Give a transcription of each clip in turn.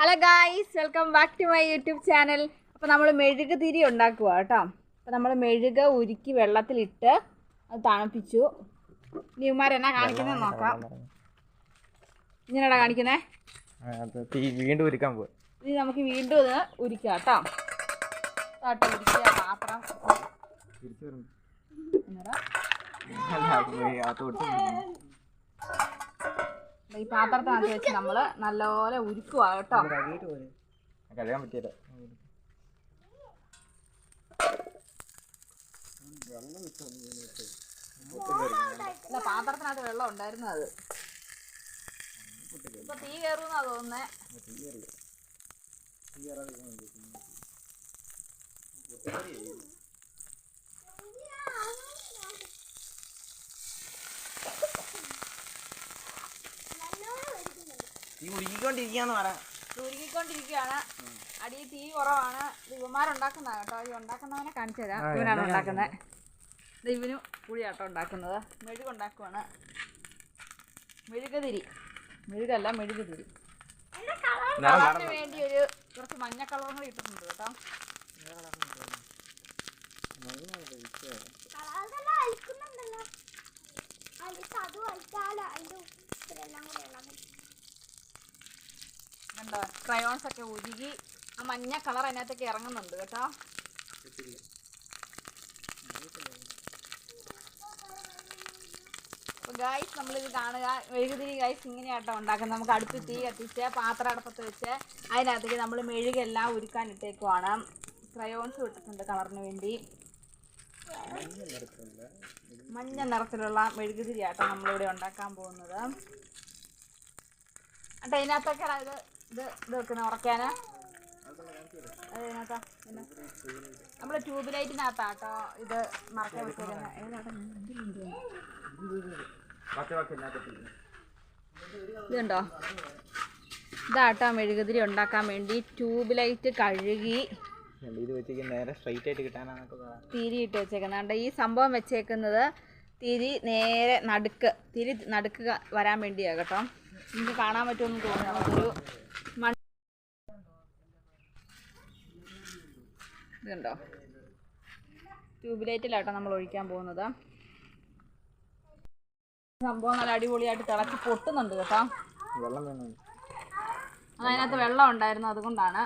Hello guys welcome back to my YouTube channel അപ്പോൾ നമ്മൾ മെഴുക തിരി ഉണ്ടാക്കുക കേട്ടോ. അപ്പോൾ നമ്മൾ മെഴുക് ഉരുക്കി വെള്ളത്തിലിട്ട് അത് തണുപ്പിച്ചു. നീമാർ എന്നാ കാണിക്കുന്നത് നോക്കാം. ഇങ്ങനെയാടാ കാണിക്കുന്നേ? അത് വീണ്ടും ഉരുക്കാൻ പോയി ഇനി നമുക്ക് വീണ്ടും ഇത് ഉരിക്കാം കേട്ടോ. കേട്ടോ ഉരിക്കുക പാത്രം. തിരിച്ചു ഈ പാത്രത്തിനകത്ത് വെച്ച് നമ്മൾ നല്ലപോലെ ഉരുക്കുക കേട്ടോ. കഴിയാൻ പറ്റിയല്ല. ഇല്ല പാത്രത്തിനകത്ത് വെള്ളം ഉണ്ടായിരുന്നു അത്. ഇപ്പൊ തീ കയറുന്ന തോന്നുന്നേ. തീ ഉരുക്കിക്കൊണ്ടിരിക്കാന്ന് പറ ഉരുകിക്കൊണ്ടിരിക്കുകയാണ് അടിയിൽ തീ കുറവാണ്. ഇവന്മാരുണ്ടാക്കുന്ന കേട്ടോ. ഈ ഉണ്ടാക്കുന്നവനെ കാണിച്ചു തരാം. ഇവനാണ് ഉണ്ടാക്കുന്നത്. ഇവനും ഇവന് പുളിയാട്ടോ ഉണ്ടാക്കുന്നത്. മെഴുകുണ്ടാക്കുവാണ്. മെഴുകുതിരി. മെഴുകല്ല മെഴുകുതിരി. കളറിന് വേണ്ടി ഒരു കുറച്ച് മഞ്ഞ കളറും കൂടി ഇട്ടിട്ടുണ്ട് കേട്ടോ. കളറെല്ലാം കണ്ടോ ക്രയോൺസ് ഒക്കെ ഉരുകി ആ മഞ്ഞ കളർ അതിനകത്തേക്ക് ഇറങ്ങുന്നുണ്ട് കേട്ടോ. അപ്പോൾ ഗായ്സ് നമ്മളിത് കാണുക. മെഴുകുതിരി ഗായ്സ് ഇങ്ങനെയാട്ടോ ഉണ്ടാക്കുന്നത്. നമുക്ക് അടുപ്പ് തീ കത്തിച്ച് പാത്രം അടുപ്പത്ത് വെച്ച് അതിനകത്തേക്ക് നമ്മൾ മെഴുകെല്ലാം ഉരുക്കാൻ ഇട്ടേക്കുവാണ്. ക്രയോൺസ് വിട്ടിട്ടുണ്ട് കളറിന് വേണ്ടി. മഞ്ഞ നിറത്തിലുള്ള മെഴുകുതിരി ആട്ടോ നമ്മളിവിടെ ഉണ്ടാക്കാൻ പോകുന്നത്. അട്ടെ അതിനകത്തൊക്കെ ഇത് ഇത് ഇത് വെക്കുന്ന ഉറക്കാന് അതിനകത്താ പിന്നെ. നമ്മൾ ട്യൂബ് ലൈറ്റിനകത്താട്ടോ ഇത് മറക്കാൻ വെച്ചേക്കുന്നത് ഏതാട്ടോ ഇതുണ്ടോ? ഇതാട്ടോ മെഴുകുതിരി ഉണ്ടാക്കാൻ വേണ്ടി ട്യൂബ് ലൈറ്റ് കഴുകി ഇത് വെച്ചിട്ട് നേരെ സ്ട്രൈറ്റ് ആയിട്ട് കിട്ടാനാന്നൊക്കെ പറയാം തിരി ഇട്ട് വെച്ചേക്കുന്നുണ്ട് ഈ സംഭവം വെച്ചേക്കുന്നത് തിരി നേരെ നടുക്ക് തിരി നടുക്ക് വരാൻ വേണ്ടിയാണ് കേട്ടോ. നിങ്ങൾക്ക് കാണാൻ പറ്റുമെന്ന് തോന്നുന്നു. ഒരു മൺ ഇതുണ്ടോ? ട്യൂബ് ലൈറ്റിലാട്ടോ നമ്മൾ ഒഴിക്കാൻ പോകുന്നത്. സംഭവം നല്ല അടിപൊളിയായിട്ട് തിളച്ച് പൊട്ടുന്നുണ്ട് കേട്ടോ. വെള്ളം അതിനകത്ത് വെള്ളം ഉണ്ടായിരുന്നു അതുകൊണ്ടാണ്.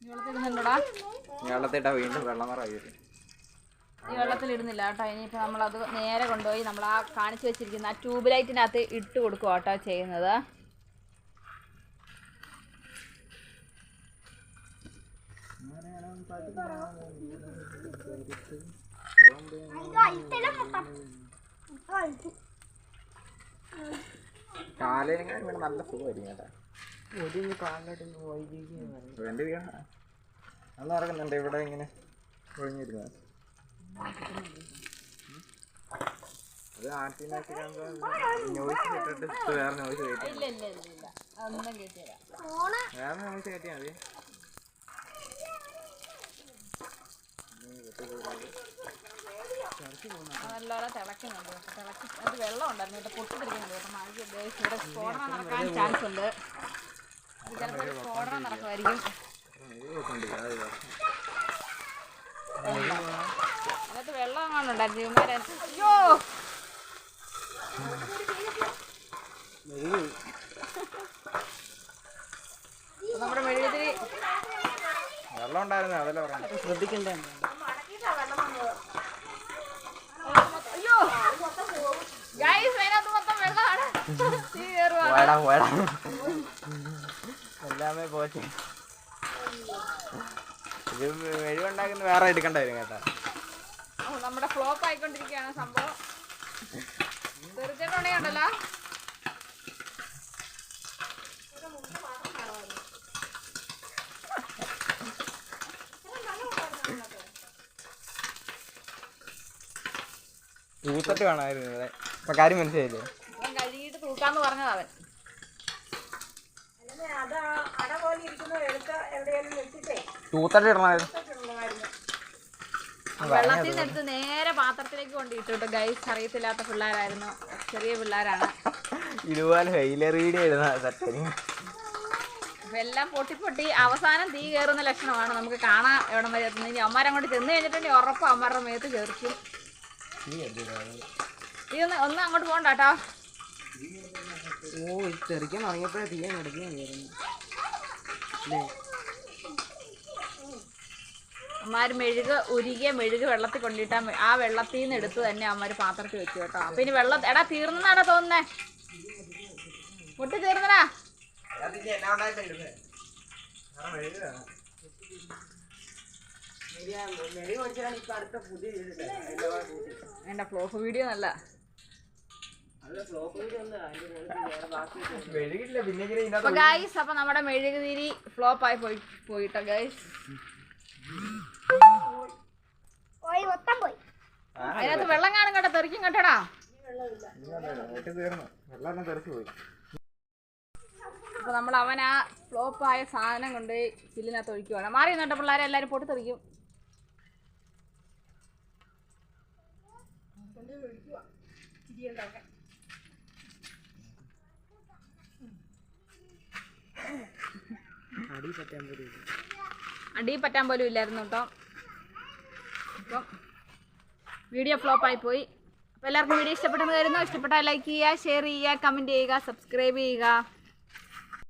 വെള്ളത്തിടുന്നുണ്ടോടാ വെള്ളത്തിട്ടാ വീണ്ടും വെള്ളം മറ ഈ വെള്ളത്തിൽ ഇടുന്നില്ല കേട്ടോ. ഇനിയിപ്പോൾ നമ്മളത് നേരെ കൊണ്ടുപോയി നമ്മൾ ആ കാണിച്ചു വെച്ചിരിക്കുന്ന ആ ട്യൂബ് ലൈറ്റിനകത്ത് ഇട്ട് കൊടുക്കുക കേട്ടോ ചെയ്യുന്നത്. കാലിനെങ്കിലും ഇവിടെ നല്ല സുഖമായിരിക്കും കേട്ടാ. ഒരു കാലിലോട്ട് വീണ അന്ന് നടക്കുന്നുണ്ട് ഇവിടെ ഇങ്ങനെ ഒഴിഞ്ഞിരുന്നത്. അത് ആർട്ടിനൊക്കെ നോയ്സ് കേട്ടിട്ട് വേറെ നോയ്സ് ഫോണ് വേറെ നോയ്സ് കയറ്റിയാൽ മതി നല്ലോണം തിളക്കുന്നുണ്ട് കേട്ടോ തിളക്കി അത് വെള്ളം ഉണ്ടായിരുന്നു കേട്ടോ പൊട്ടിത്തെറിക്കുന്നുണ്ട് കേട്ടോ മഴ ഇവിടെ നടക്കാൻ ചാൻസ് ഉണ്ട് ചിലപ്പോൾ സ്ഫോടനം നടക്കുമായിരിക്കും അതിനകത്ത് വെള്ളം എങ്ങാണ്ട് ഉണ്ടായിരുന്നു ഇവന്മാരെ അയ്യോ നമ്മുടെ മെഴുകുതിരി. വെള്ളം ഉണ്ടായിരുന്നു അതല്ല പറയാം ശ്രദ്ധിക്കണ്ടേ? അയ്യോ! ഗൈസ് അതിനകത്ത് മൊത്തം വെള്ളമാണ്. തീ എല്ലാമേ പോച്ചു. ഇത് മെഴുകുണ്ടാക്കുന്ന വേറെ എടുക്കണ്ടായിരുന്നു വരും കേട്ടാ. നമ്മുടെ ഫ്ലോപ്പ് ആയിക്കൊണ്ടിരിക്കുകയാണ് സംഭവം. തീർച്ചയായിട്ടുണ്ടെങ്കിൽ ഉണ്ടല്ലോ തൂത്തിട്ട് വേണമായിരുന്നു ഇവിടെ. ഇപ്പൊ കാര്യം മനസ്സിലായില്ലേ? കഴുകിയിട്ട് തൂക്കാന്ന് പറഞ്ഞത് അവൻ. തൂത്തട്ട് ഇടണമായിരുന്നു. വെള്ളത്തിൽ നിന്ന് എടുത്ത് നേരെ പാത്രത്തിലേക്ക് കൊണ്ടിട്ടു ഗൈസ് അറിയത്തില്ലാത്ത പിള്ളേരായിരുന്നു. ചെറിയ പിള്ളേരാണ്. ഇതുപോലെ എല്ലാം പൊട്ടി പൊട്ടി അവസാനം തീ കയറുന്ന ലക്ഷണമാണ്. നമുക്ക് കാണാൻ എവിടെ വരെ എത്തുന്നത് ഇനി അമ്മമാരങ്ങോട്ട് ചെന്ന് കഴിഞ്ഞിട്ടുണ്ടെങ്കിൽ ഉറപ്പ് അമ്മാരുടെ മേത്ത് ചേർക്കും. നീ ഒന്ന് ഒന്ന് അങ്ങോട്ട് പോകണ്ട കേട്ടോ ഓ ഇത് തെറിക്കാൻ തുടങ്ങിയപ്പോഴേ കിടക്കുകയും ചെയ്യുന്നു അല്ലേ? അമ്മമാർ മെഴുക് ഉരുകിയ മെഴുക് വെള്ളത്തിൽ കൊണ്ടിട്ടാ ആ വെള്ളത്തിൽ നിന്ന് എടുത്ത് തന്നെ അമ്മമാർ പാത്രത്തിൽ വെച്ചു കേട്ടോ. അപ്പൊ ഇനി വെള്ളം എടാ തീർന്നാടാ തോന്നുന്നേ? മുട്ടി തീർന്നടാ വേണ്ട ഫ്ലോപ്പ് വീഡിയോ നല്ല. അപ്പൊ ഗൈസ് അപ്പൊ നമ്മുടെ മെഴുകുതിരി ഫ്ലോപ്പ് ആയി പോയി പോയിട്ടോ ഗൈസ് അതിനകത്ത് വെള്ളം കാണും കേട്ടോ തെറിക്കും കേട്ടോടാ. അപ്പൊ നമ്മൾ അവൻ ആ ഫ്ലോപ്പ് ആയ സാധനം കൊണ്ട് ചില്ലിനകത്ത് ഒഴിക്കുവാണ്. മാറി നിന്നിട്ട് പിള്ളേരെ എല്ലാരും പൊട്ടി തെറിക്കും. അടി പറ്റാൻ പോലും ഇല്ലായിരുന്നു കേട്ടോ. വീഡിയോ ഫ്ലോപ്പ് ആയി പോയി. അപ്പോൾ എല്ലാവർക്കും വീഡിയോ ഇഷ്ടപ്പെട്ടെന്ന് കരുതുന്നു. ഇഷ്ടപ്പെട്ടാൽ ലൈക്ക് ചെയ്യുക ഷെയർ ചെയ്യുക കമന്റ് ചെയ്യുക സബ്സ്ക്രൈബ് ചെയ്യുക.